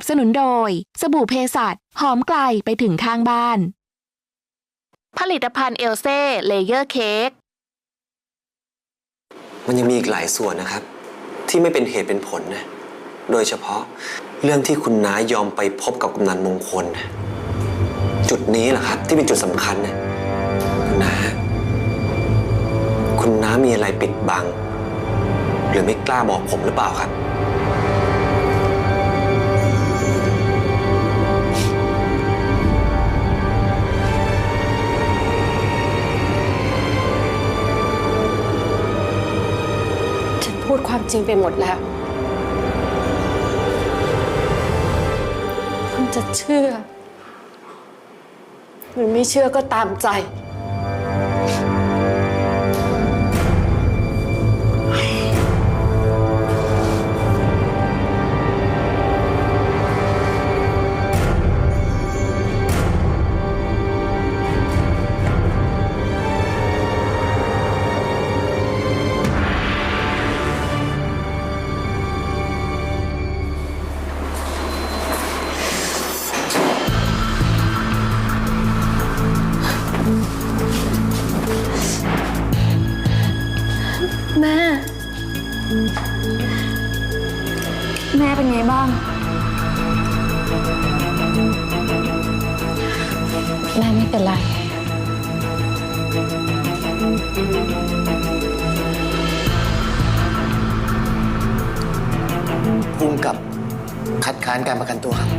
นับสนุนโดย สบู่เพสัตหอมไกลไปถึงข้างบ้าน ผลิตภัณฑ์เอลเซ่เลเยอร์เค้กมันยังมีอีกหลายส่วนนะครับ ที่ไม่เป็นเหตุเป็นผลนะ โดยเฉพาะเรื่องที่คุณน้ายอมไปพบกับกำนันมงคลนะจุดนี้แหละครับ ที่เป็นจุดสำคัญนะคุณน้าคุณน้ามีอะไรปิดบัง หรือไม่กล้าบอกผมหรือเปล่าครับ ความจริงไปหมดแล้ว คุณจะเชื่อ หรือไม่เชื่อก็ตามใจ คัดค้านการประกันตัวครับ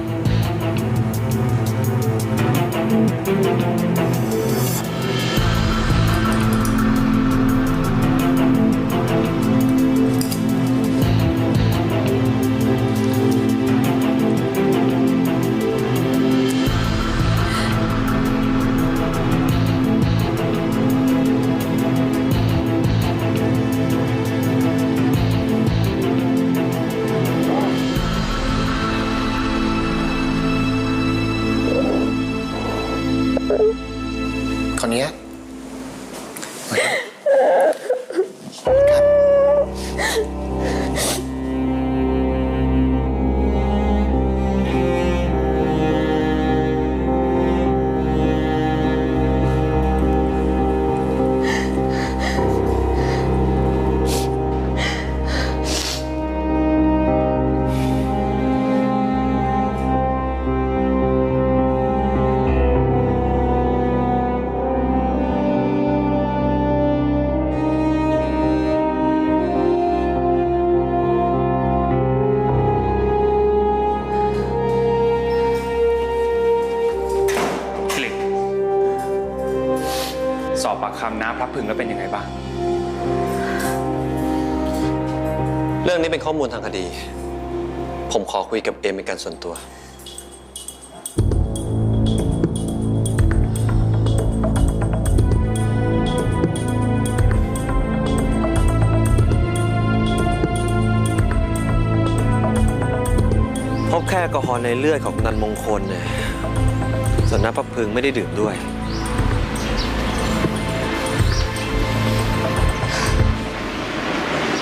คำน้าพระพึงแล้วเป็นยังไงบ้าง เรื่องนี้เป็นข้อมูลทางคดี ผมขอคุยกับเอมเป็นการส่วนตัว พบแค่แอลกอฮอล์ในเลือดของกำนันมงคลเนี่ยส่วนน้าพับพึงไม่ได้ดื่มด้วย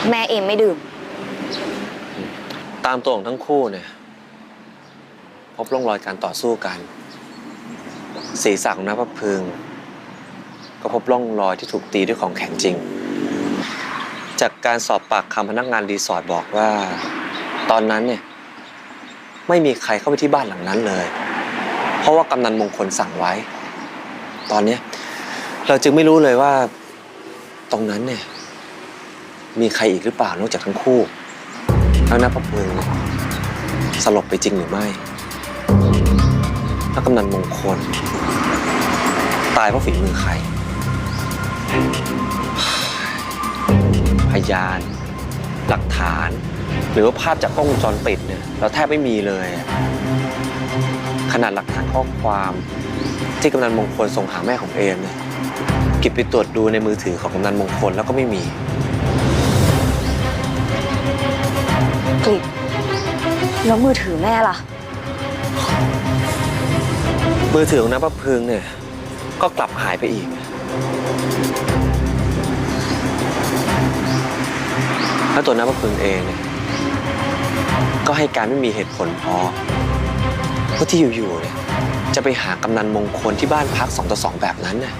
แม่เองไม่ดื่ม ตามตัวของทั้งคู่เนี่ย พบร่องรอยการต่อสู้กัน ศีรษะของน้าพระพึง ก็พบร่องรอยที่ถูกตีด้วยของแข็งจริง จากการสอบปากคำพนักงานรีสอร์ทบอกว่า ตอนนั้นเนี่ยไม่มีใครเข้าไปที่บ้านหลังนั้นเลย เพราะว่ากำนันมงคลสั่งไว้ ตอนเนี้ยเราจึงไม่รู้เลยว่า ตรงนั้นเนี่ย มีใครอีกหรือเปล่านอกจากทั้งคู่ ทั้งนับประพึงเนี่ยสลบไปจริงหรือไม่แล้วกำนันมงคล ตายเพราะฝีมือใคร พยาน หลักฐาน หรือว่าภาพจากกล้องวงจรปิดเนี่ยเราแทบไม่มีเลย ขนาดหลักฐานข้อความที่กำนันมงคลส่งหาแม่ของเอมเนี่ยกิบไปตรวจดูในมือถือของกำนันมงคลแล้วก็ไม่มี กลิดแล้วมือถือแม่ล่ะ มือถือของน้าประพึงเนี่ย ก็กลับหายไปอีก แล้วตัวน้าประพึงเองเนี่ยก็ให้การไม่มีเหตุผลพอว่าะที่อยู่ๆเนี่ยจะไปหากำนันมงคลที่บ้านพักสองต่อสองแบบนั้นน่ะ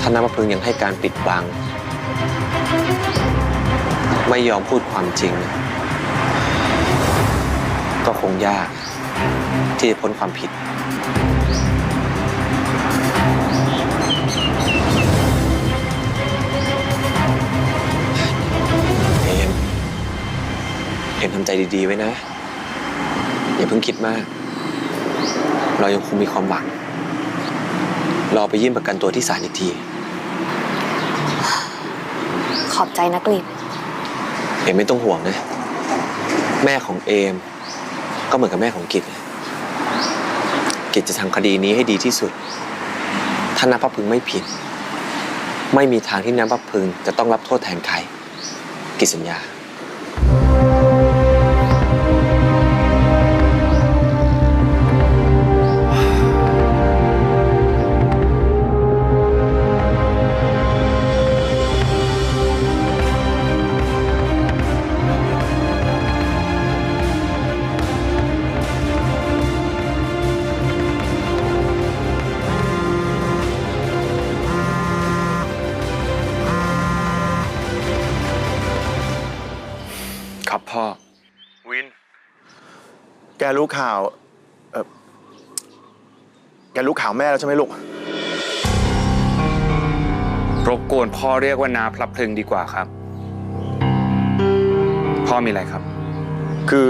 ท่านน้ำมะพึงยังให้การปิดบัง ไม่ยอมพูดความจริง ก็คงยากที่จะพ้นความผิด เอมเอมทำใจดีๆไว้นะ อย่าเพิ่งคิดมาก เรายังคงมีความหวัง รอไปยื่นประกันตัวที่ศาลอีกที ขอบใจนะกลิด เอมไม่ต้องห่วงนะ แม่ของเอม ก็เหมือนกับแม่ของกิจนะกิจจะทำคดีนี้ให้ดีที่สุด ถ้าน้ำพับพึงไม่ผิด ไม่มีทางที่น้ำพับพึงจะต้องรับโทษแทนใคร กิจสัญญา รู้ข่าวเออแกรู้ข่าวแม่แล้วใช่ไหมลูก รบกวนพ่อเรียกว่านาพลับพลึงดีกว่าครับ พ่อมีอะไรครับ คือ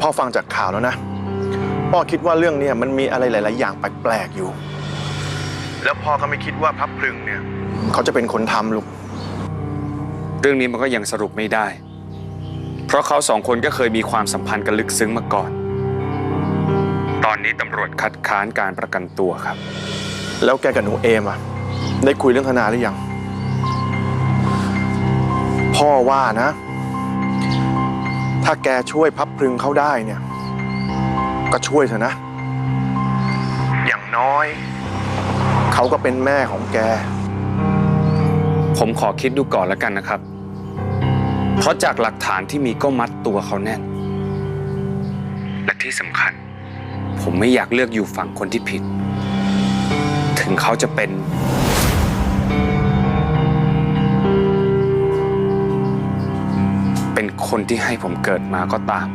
พ่อฟังจากข่าวแล้วนะ พ่อคิดว่าเรื่องเนี้มันมีอะไรหลาย ๆ อย่างแปลก ๆ อยู่ แล้วพ่อก็ไม่คิดว่าพลับพลึงเนี่ย เขาจะเป็นคนทำลูก เรื่องนี้มันก็ยังสรุปไม่ได้ เพราะเขาสองคนก็เคยมีความสัมพันธ์กันลึกซึ้งมาก่อน ตอนนี้ตำรวจคัดค้านการประกันตัวครับ แล้วแกกับหนูเอมอะได้คุยเรื่องทนายหรือยัง พ่อว่านะ ถ้าแกช่วยพับพลึงเขาได้เนี่ย ก็ช่วยเถอะนะ อย่างน้อย เขาก็เป็นแม่ของแก ผมขอคิดดูก่อนแล้วกันนะครับ เพราะจากหลักฐานที่มีก็มัดตัวเขาแน่น และที่สำคัญ ผมไม่อยากเลือกอยู่ฝั่งคนที่ผิด ถึงเขาจะเป็น เป็นคนที่ให้ผมเกิดมาก็ตาม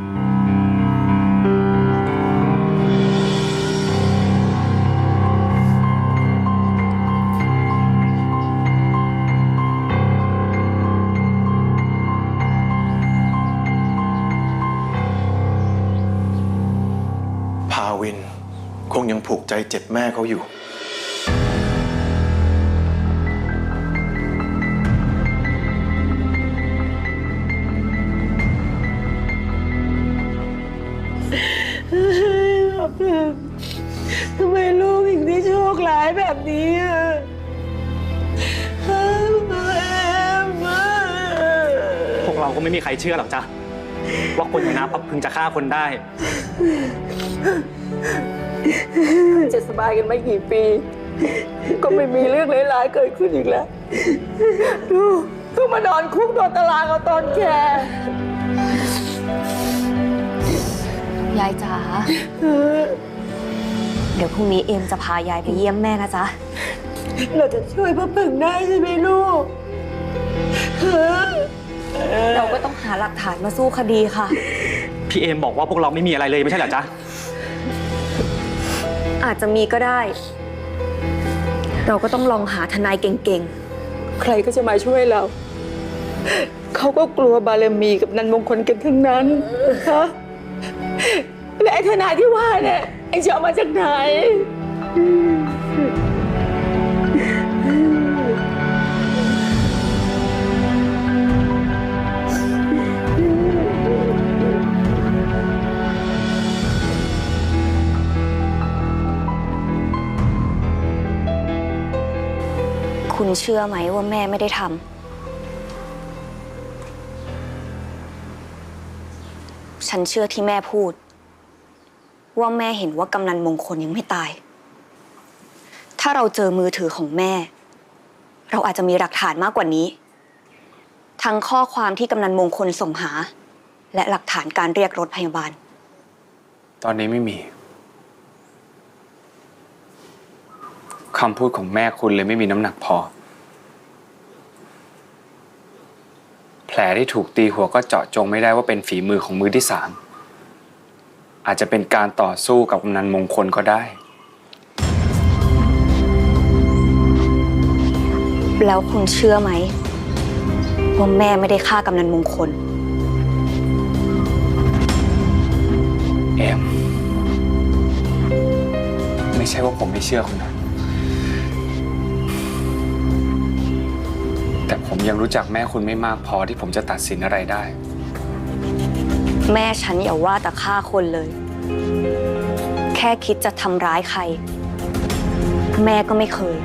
วิน คงยังผูกใจเจ็บแม่เขาอยู่ทำไมลูกถึงได้โชคร้ายแบบนี้อะแอมอะพวกเราก็ไม่มีใครเชื่อหรอกจ้ะ ว่าคนอย่างน้าพับพึงจะฆ่าคนได้ จะสบายกันไม่กี่ปี ก็ไม่มีเรื่องร้ายๆเกิดขึ้นอีกแล้ว ดูเพิ่งมานอนคุกโดนตารางเอาตอนแก่ยายจ๋า เดี๋ยวพรุ่งนี้เอมจะพายายไปเยี่ยมแม่นะจ๊ะ เราจะช่วยพ่อผึ่งได้ใช่ไหมลูก เราก็ต้องหาหลักฐานมาสู้คดีค่ะ พี่เอมบอกว่าพวกเราไม่มีอะไรเลยไม่ใช่เหรอจ๊ะ อาจจะมีก็ได้ เราก็ต้องลองหาทนายเก่งใครก็จะมาช่วยเรา เขาก็กลัวบารมีกับนันมงคลกันทั้งนั้นฮะและไอ้ทนายที่ว่าเนี่ยไอ้จะเอามาจากไหน ๆ เชื่อไหมว่าแม่ไม่ได้ทำ ฉันเชื่อที่แม่พูด ว่าแม่เห็นว่ากำนันมงคลยังไม่ตาย ถ้าเราเจอมือถือของแม่ เราอาจจะมีหลักฐานมากกว่านี้ ทั้งข้อความที่กำนันมงคลส่งหา และหลักฐานการเรียกรถพยาบาล ตอนนี้ไม่มีคำพูดของแม่คุณเลยไม่มีน้ำหนักพอ แผ ลที่ถูกตีหัวก็เจาะจงไม่ได้ว่าเป็นฝีมือของมือที่สามอาจจะเป็นการต่อสู้กับกำนันมงคลก็ได้ แล้วคุณเชื่อไหมว่าแม่ไม่ได้ฆ่ากำนันมงคล เอ็มไม่ใช่ว่าผมไม่เชื่อคุณนะ ผมยังรู้จักแม่คุณไม่มากพอที่ผมจะตัดสินอะไรได้ แม่ฉันอย่าว่าแต่ฆ่าคนเลย แค่คิดจะทำร้ายใคร แม่ก็ไม่เคย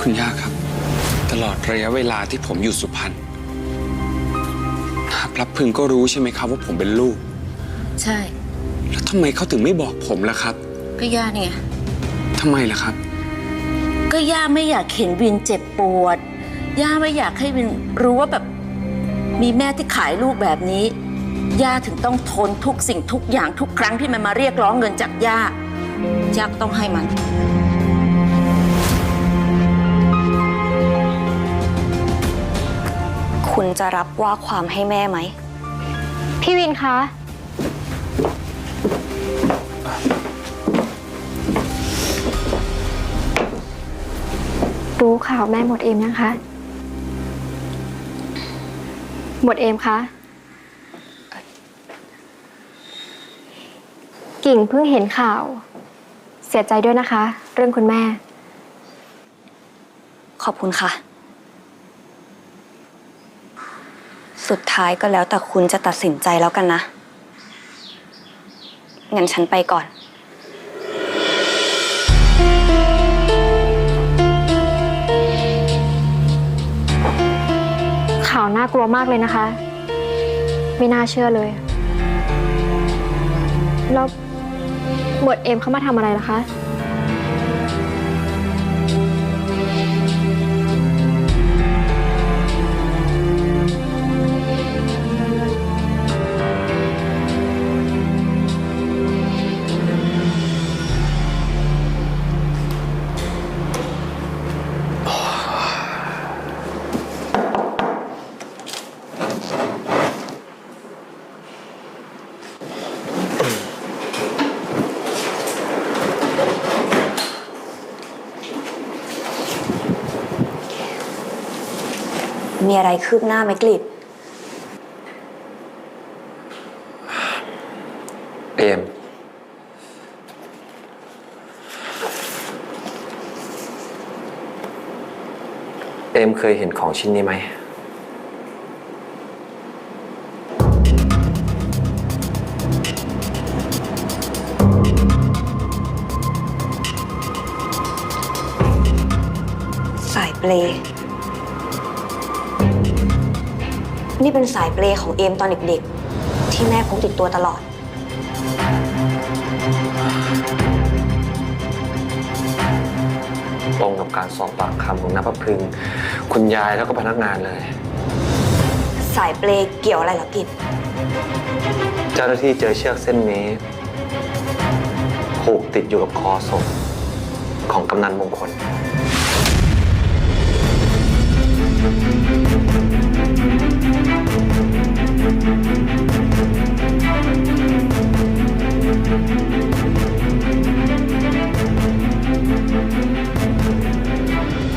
คุณย่าครับ ตลอดระยะเวลาที่ผมอยู่สุพรรณ พลับพึงก็รู้ใช่ไหมครับว่าผมเป็นลูก ใช่ แล้วทำไมเขาถึงไม่บอกผมล่ะครับก็ย่าเนี่ย ทำไมล่ะครับ ก็ย่าไม่อยากเห็นวินเจ็บปวด ย่าไม่อยากให้วินรู้ว่าแบบมีแม่ที่ขายลูกแบบนี้ ย่าถึงต้องทนทุกสิ่งทุกอย่างทุกครั้งที่มันมาเรียกร้องเงินจากย่าย่าก็ต้องให้มัน คุณจะรับว่าความให้แม่ไหม พี่วินคะ รู้ข่าวแม่หมดเอมยังคะ หมดเอมคะ กิ่งเพิ่งเห็นข่าว เสียใจด้วยนะคะ เรื่องคุณแม่ ขอบคุณค่ะ สุดท้ายก็แล้วแต่คุณจะตัดสินใจแล้วกันนะ งั้นฉันไปก่อน ข่าวน่ากลัวมากเลยนะคะ ไม่น่าเชื่อเลย แล้วหมวดเอมเขามาทำอะไรล่ะคะ มีอะไรคืบหน้าไหมกลิดเอมเอมเคยเห็นของชิ้นนี้ไหม สายเปล นี่เป็นสายเปลของเอมตอนเด็กๆ ที่แม่พกติดตัวตลอด ตรงกับการสอบปากคำของนภพึงคุณยายแล้วก็พนักงานเลย สายเปลเกี่ยวอะไรเหรอกิดเจ้าหน้าที่เจอเชือกเส้นนี้ผูกติดอยู่กับคอศพของกำนันมงคลเ